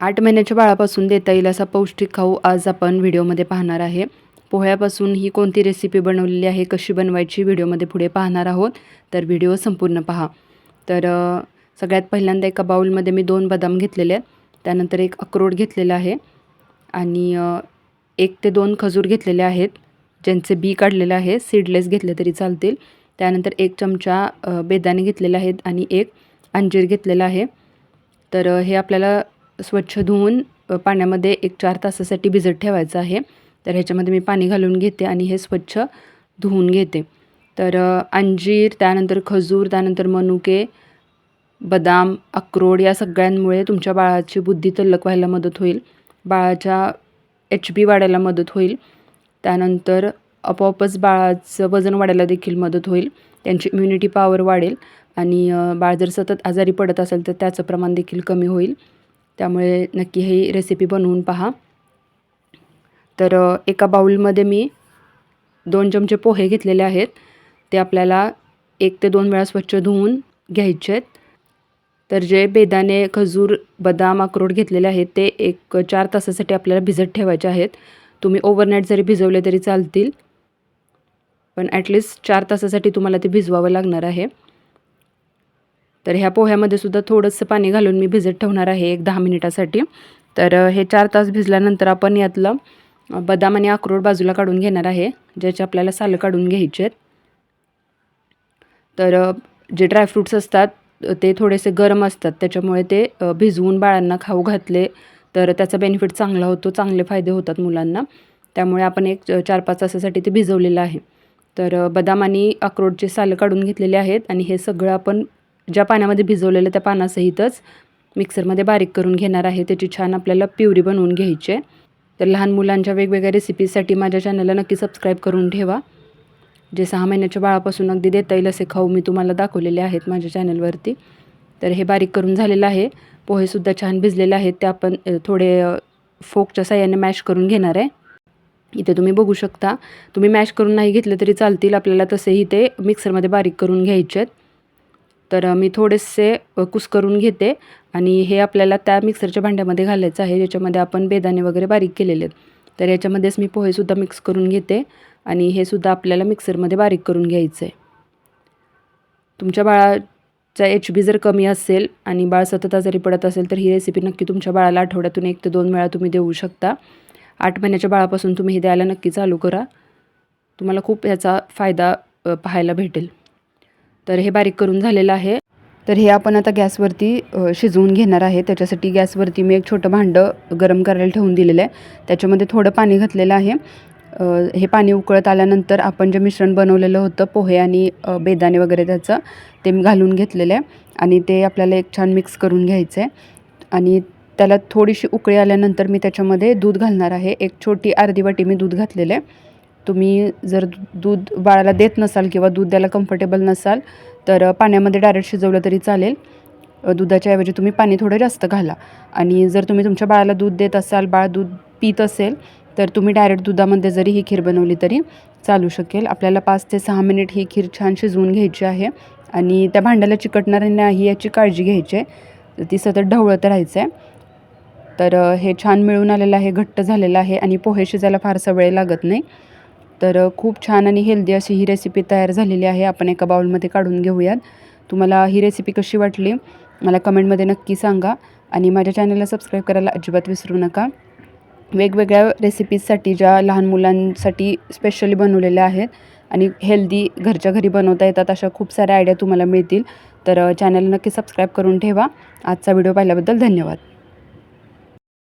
आठ महिन्याच्या बाळापासून देता येईल असा पौष्टिक खाऊ आज आपण व्हिडिओमध्ये पाहणार आहे. पोह्यापासून ही कोणती रेसिपी बनवलेली आहे कशी बनवायची व्हिडिओमध्ये पुढे पाहणार आहोत. तर व्हिडिओ संपूर्ण पहा. तर सगळ्यात पहिल्यांदा एका बाऊलमध्ये मी दोन बदाम घेतलेले आहेत. त्यानंतर एक अक्रोड घेतलेला आहे. आणि एक ते दोन खजूर घेतलेले आहेत. ज्यांचे बी काढलेले आहे सीडलेस घेतले तरी चालतील. त्यानंतर एक चमचा बेदाणे घेतलेले आहेत आणि एक अंजीर घेतलेला आहे. तर हे आपल्याला स्वच्छ धुवून पाण्यामध्ये एक चार तासासाठी भिजत ठेवायचं आहे. तर ह्याच्यामध्ये मी पाणी घालून घेते आणि हे स्वच्छ धुवून घेते. तर अंजीर त्यानंतर खजूर त्यानंतर मनुके बदाम अक्रोड या सगळ्यांमुळे तुमच्या बाळाची बुद्धी तल्लक व्हायला मदत होईल. बाळाच्या एच बी वाढायला मदत होईल. त्यानंतर आपोआपच बाळाचं वजन वाढायला देखील मदत होईल. त्यांची इम्युनिटी पॉवर वाढेल आणि बाळ जर सतत आजारी पडत असेल तर त्याचं प्रमाण देखील कमी होईल. त्यामुळे नक्की ही रेसिपी बनवून पहा. तर एका बाउलमध्ये मी दोन चमचे पोहे घेतलेले आहेत. ते आपल्याला एक ते दोन वेळा स्वच्छ धुवून घ्यायचे आहेत. तर जे बेदाणे खजूर बदाम अक्रोड घेतलेले आहेत ते एक चार तासासाठी आपल्याला भिजत ठेवायचे आहेत. तुम्ही ओव्हरनाईट जरी भिजवले तरी चालतील. पण ॲटलिस्ट चार तासासाठी तुम्हाला ते भिजवावं लागणार आहे. तर ह्या पोह्यामध्ये सुद्धा थोडंसं पाणी घालून मी भिजत ठेवणार आहे एक दहा मिनिटासाठी. तर हे चार तास भिजल्यानंतर आपण यातलं बदाम आणि अक्रोड बाजूला काढून घेणार आहे ज्याचे आपल्याला सालं काढून घ्यायचे आहेत. तर जे ड्रायफ्रूट्स असतात ते थोडेसे गरम असतात त्याच्यामुळे ते भिजवून बाळांना खाऊ घातले तर त्याचा बेनिफिट चांगला होतो चांगले फायदे होतात मुलांना. त्यामुळे आपण एक चार पाच तासासाठी ते भिजवलेलं आहे. तर बदाम आणि अक्रोडचे सालं काढून घेतलेले आहेत आणि हे सगळं आपण ज्या पाण्यामध्ये भिजवलेलं त्या पानासहितच मिक्सरमध्ये बारीक करून घेणार आहे. त्याची छान आपल्याला प्युरी बनवून घ्यायची आहे. तर लहान मुलांच्या वेगवेगळ्या रेसिपीजसाठी माझ्या चॅनलला नक्की सबस्क्राईब करून ठेवा. जे सहा महिन्याच्या बाळापासून अगदी देता येईल असे खाऊ मी तुम्हाला दाखवलेले आहेत माझ्या चॅनलवरती तर हे बारीक करून झालेलं आहे. पोहेसुद्धा छान भिजलेले आहेत. ते आपण थोडे फोकच्या साह्याने मॅश करून घेणार आहे. इथे तुम्ही बघू शकता. तुम्ही मॅश करून नाही घेतलं तरी चालतील. आपल्याला तसेही ते मिक्सरमध्ये बारीक करून घ्यायचे आहेत तर मी थोडेसे कुस्करून कुस करून घेते आणि हे आपल्याला त्या मिक्सरच्या भांड्यामध्ये घालायचं आहे ज्याच्यामध्ये आपण बेदाणे वगैरे बारीक केलेले आहेत. तर याच्यामध्येच मी पोहेसुद्धा मिक्स करून घेते आणि हे सुद्धा आपल्याला मिक्सरमध्ये बारीक करून घ्यायचं आहे. तुमच्या बाळाचा एच बी जर कमी असेल आणि बाळ सतत आजारी पडत असेल तर ही रेसिपी नक्की तुमच्या बाळाला आठवड्यातून एक ते दोन वेळा तुम्ही देऊ शकता. आठ महिन्याच्या बाळापासून तुम्ही हे द्यायला नक्की चालू करा. तुम्हाला खूप ह्याचा फायदा पाहायला भेटेल. तर हे बारीक करून झालेलं आहे. तर हे आपण आता गॅसवरती शिजवून घेणार आहे. त्याच्यासाठी गॅसवरती मी एक छोटं भांडं गरम करायला ठेवून दिलेलं आहे. त्याच्यामध्ये थोडं पाणी घातलेलं आहे. हे पाणी उकळत आल्यानंतर आपण जे मिश्रण बनवलेलं होतं पोहे आणि बेदाणे वगैरे त्याचं ते मी घालून घेतलेलं आहे. आणि ते आपल्याला एक छान मिक्स करून घ्यायचं आहे. आणि त्याला थोडीशी उकळी आल्यानंतर मी त्याच्यामध्ये दूध घालणार आहे. एक छोटी अर्धी वाटी मी दूध घातलेलं आहे. तुम्ही जर दूध बाळाला देत नसाल किंवा दूध द्यायला कम्फर्टेबल नसाल तर पाण्यामध्ये डायरेक्ट शिजवलं तरी चालेल. दुधाच्या ऐवजी तुम्ही पाणी थोडं जास्त घाला. आणि जर तुम्ही तुमच्या बाळाला दूध देत असाल बाळ दूध पित असेल तर तुम्ही डायरेक्ट दुधामध्ये जरी ही खीर बनवली तरी चालू शकेल. आपल्याला पाच ते सहा मिनिट ही खीर छान शिजवून घ्यायची आहे. आणि त्या भांड्याला चिकटणार नाही याची काळजी घ्यायची आहे. ती सतत ढवळत राहायचं आहे तर हे छान मिळून आलेलं आहे घट्ट झालेलं आहे आणि पोहे शिजायला फारसा वेळ लागत नाही. तर खूप छान आणि हेल्दी अशी ही रेसिपी तयार झालेली आहे. आपण एका बाउलमध्ये काढून घेऊयात. तुम्हाला ही रेसिपी कशी वाटली मला कमेंटमध्ये नक्की सांगा. आणि माझ्या चॅनलला सबस्क्राईब करायला अजिबात विसरू नका. वेगवेगळ्या रेसिपीजसाठी ज्या लहान मुलांसाठी स्पेशली बनवलेल्या आहेत आणि हेल्दी घरच्या घरी बनवता येतात अशा खूप साऱ्या आयडिया तुम्हाला मिळतील. तर चॅनल नक्की सबस्क्राईब करून ठेवा. आजचा व्हिडिओ पाहिल्याबद्दल धन्यवाद.